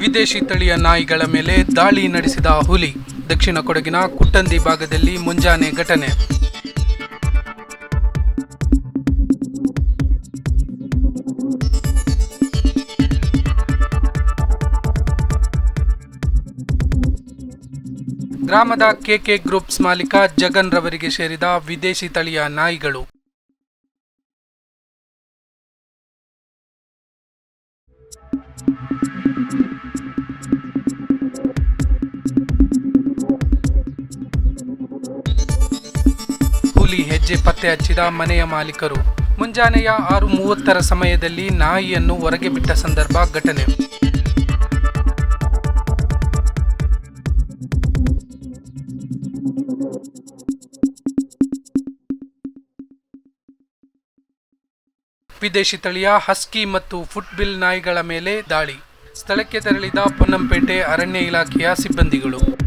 ವಿದೇಶಿ ತಳಿಯ ನಾಯಿಗಳ ಮೇಲೆ ದಾಳಿ ನಡೆಸಿದ ಹುಲಿ, ದಕ್ಷಿಣ ಕೊಡಗಿನ ಕುಟ್ಟಂದಿ ಭಾಗದಲ್ಲಿ ಮುಂಜಾನೆ ಘಟನೆ. ಗ್ರಾಮದ ಕೆಕೆ ಗ್ರೂಪ್ಸ್ ಮಾಲೀಕ ಜಗನ್ ರವರಿಗೆ ಸೇರಿದ ವಿದೇಶಿ ತಳಿಯ ನಾಯಿಗಳು. ಹುಲಿ ಹೆಜ್ಜೆ ಪತ್ತೆ ಹಚ್ಚಿದ ಮನೆಯ ಮಾಲೀಕರು. ಮುಂಜಾನೆಯ ಆರು ಮೂವತ್ತರ ಸಮಯದಲ್ಲಿ ನಾಯಿಯನ್ನು ಹೊರಗೆ ಬಿಟ್ಟ ಸಂದರ್ಭ ಘಟನೆ. ವಿದೇಶಿ ತಳಿಯ ಹಸ್ಕಿ ಮತ್ತು ಫುಟ್ಬಿಲ್ ನಾಯಿಗಳ ಮೇಲೆ ದಾಳಿ. ಸ್ಥಳಕ್ಕೆ ತೆರಳಿದ ಪೊನ್ನಂಪೇಟೆ ಅರಣ್ಯ ಇಲಾಖೆಯ ಸಿಬ್ಬಂದಿಗಳು.